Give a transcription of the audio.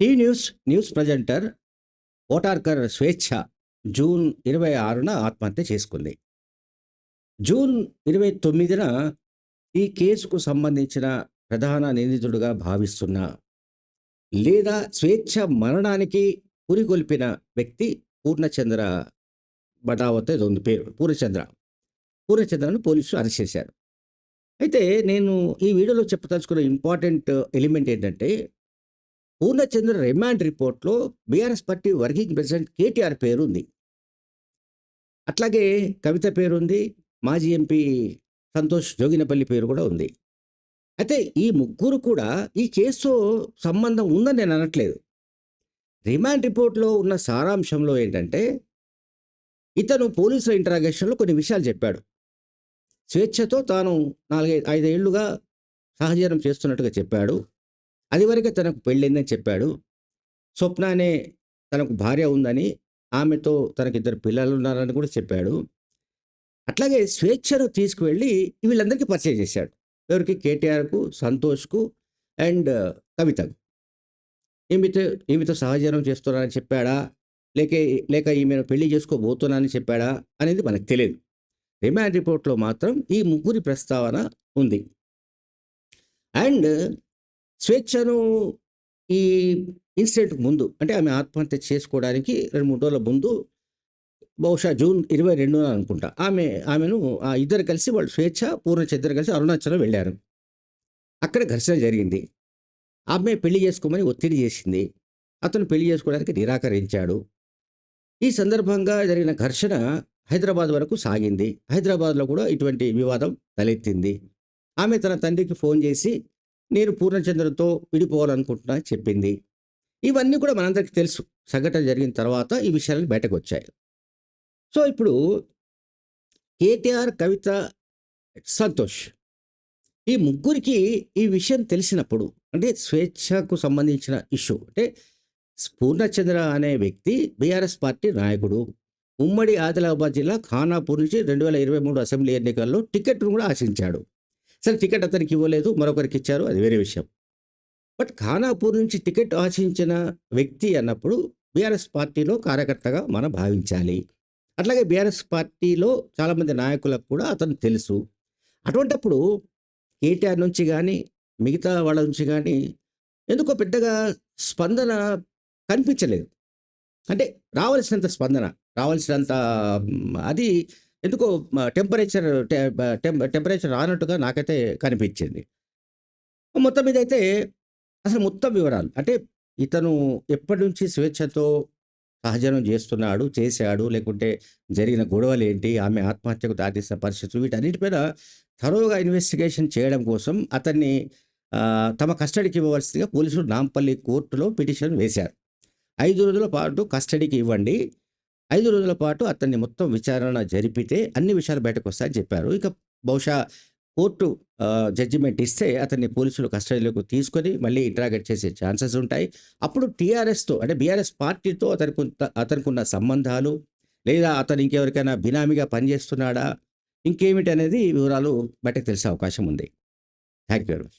Tea news news presenter ఓటార్కర్ స్వేచ్ఛ June ఇరవై ఆరున ఆత్మహత్య చేసుకుంది. జూన్ ఇరవై తొమ్మిదిన ఈ కేసుకు సంబంధించిన ప్రధాన నిందితుడుగా భావిస్తున్న లేదా స్వేచ్ఛ మరణానికి పురిగొల్పిన వ్యక్తి పూర్ణచంద్ర బటావత్ ఇది ఉంది పేరు పూర్ణచంద్ర. పూర్ణచంద్రను పోలీసులు అరెస్ట్ చేశారు. అయితే నేను ఈ వీడియోలో చెప్పదలుచుకున్న ఇంపార్టెంట్ ఎలిమెంట్ ఏంటంటే పూర్ణచంద్ర రిమాండ్ రిపోర్ట్లో BRS party working president KTR పేరు ఉంది అట్లాగే కవిత పేరు ఉంది మాజీ ఎంపీ సంతోష్ జోగినపల్లి పేరు కూడా ఉంది. అయితే ఈ ముగ్గురు కూడా ఈ కేసుతో సంబంధం ఉందని నేను అనట్లేదు. రిమాండ్ రిపోర్ట్లో ఉన్న సారాంశంలో ఏంటంటే ఇతను పోలీసుల ఇంటరాగేషన్లో కొన్ని విషయాలు చెప్పాడు. స్వేచ్ఛతో తాను నాలుగైదు ఐదేళ్ళుగా సహజీవనం చేస్తున్నట్టుగా చెప్పాడు. అది వరకే తనకు పెళ్ళిందని చెప్పాడు. స్వప్న అనే తనకు భార్య ఉందని ఆమెతో తనకి ఇద్దరు పిల్లలు ఉన్నారని కూడా చెప్పాడు. అట్లాగే స్వేచ్ఛను తీసుకువెళ్ళి వీళ్ళందరికీ పరిచయం చేశాడు. ఎవరికి? కేటీఆర్కు సంతోష్కు అండ్ కవితకు. ఈమెతో ఈమెతో సహజీవనం చేస్తున్నానని చెప్పాడా? లేక లేక ఈమెను పెళ్ళి చేసుకోబోతున్నానని చెప్పాడా? అనేది మనకు తెలియదు రిమాండ్ రిపోర్ట్లో మాత్రం ఈ ముగ్గురి ప్రస్తావన ఉంది. అండ్ స్వేచ్ఛను ఈ ఇన్సిడెంట్ ముందు అంటే ఆమె ఆత్మహత్య చేసుకోవడానికి రెండు మూడు రోజుల ముందు బహుశా జూన్ ఇరవై రెండున అనుకుంటా ఆమె ఆమెను ఆ ఇద్దరు కలిసి వాళ్ళు స్వేచ్ఛ పూర్ణచంద్ర కలిసి అరుణాచలం వెళ్ళారు. అక్కడ ఘర్షణ జరిగింది. ఆమె పెళ్ళి చేసుకోమని ఒత్తిడి చేసింది. అతను పెళ్ళి చేసుకోవడానికి నిరాకరించాడు. ఈ సందర్భంగా జరిగిన ఘర్షణ హైదరాబాద్ వరకు సాగింది. హైదరాబాద్లో కూడా ఇటువంటి వివాదం తలెత్తింది. ఆమె తన తండ్రికి ఫోన్ చేసి నేను పూర్ణచంద్రతో విడిపోవాలనుకుంటున్నా చెప్పింది. ఇవన్నీ కూడా మనందరికీ తెలుసు. సంఘటన జరిగిన తర్వాత ఈ విషయాలు బయటకు వచ్చాయి సో ఇప్పుడు కేటీఆర్ కవిత సంతోష్ ఈ ముగ్గురికి ఈ విషయం తెలిసినప్పుడు అంటే స్వేచ్ఛకు సంబంధించిన ఇష్యూ అంటే పూర్ణచంద్ర అనే వ్యక్తి బీఆర్ఎస్ పార్టీ నాయకుడు. ఉమ్మడి ఆదిలాబాద్ జిల్లా ఖానాపూర్ నుంచి రెండు వేల ఇరవై మూడు అసెంబ్లీ ఎన్నికల్లో టికెట్ను కూడా ఆశించాడు. సరే టికెట్ అతనికి ఇవ్వలేదు మరొకరికి ఇచ్చారు అది వేరే విషయం. బట్ ఖానాపూర్ నుంచి టికెట్ ఆశించిన వ్యక్తి అన్నప్పుడు బీఆర్ఎస్ పార్టీలో కార్యకర్తగా మనం భావించాలి. అట్లాగే బీఆర్ఎస్ పార్టీలో చాలామంది నాయకులకు కూడా అతను తెలుసు. అటువంటప్పుడు కేటీఆర్ నుంచి కానీ మిగతా వాళ్ళ నుంచి కానీ ఎందుకో పెద్దగా స్పందన కనిపించలేదు. అంటే రావాల్సినంత స్పందన రావాల్సినంత అది ఎందుకో టెంపరేచర్ టెంపరేచర్ రానట్టుగా నాకైతే కనిపించింది. మొత్తం మీద అయితే అసలు మొత్తం వివరాలు అంటే ఇతను ఎప్పటి నుంచి స్వేచ్ఛతో సహజనం చేస్తున్నాడు చేశాడు లేకుంటే జరిగిన గొడవలు ఏంటి ఆమె ఆత్మహత్యకు దారితీసిన పరిస్థితులు వీటన్నిటిపైన తరువుగా ఇన్వెస్టిగేషన్ చేయడం కోసం అతన్ని తమ కస్టడీకి ఇవ్వవలసిందిగా పోలీసులు నాంపల్లి కోర్టులో పిటిషన్ వేశారు. ఐదు రోజుల పాటు కస్టడీకి ఇవ్వండి ఐదు రోజుల పాటు అతన్ని మొత్తం విచారణ జరిపితే అన్ని విషయాలు బయటకు వస్తాయని చెప్పారు. ఇక బహుశా కోర్టు జడ్జిమెంట్ ఇస్తే అతన్ని పోలీసులు కస్టడీలోకి తీసుకొని మళ్ళీ ఇంటరాగేట్ చేసే ఛాన్సెస్ ఉంటాయి. అప్పుడు టీఆర్ఎస్తో అంటే బీఆర్ఎస్ పార్టీతో అతనికి అతనికి ఉన్న సంబంధాలు లేదా అతను ఇంకెవరికైనా బినామీగా పనిచేస్తున్నాడా ఇంకేమిటి అనేది వివరాలు బయటకు తెలిసే అవకాశం ఉంది. Thank you very much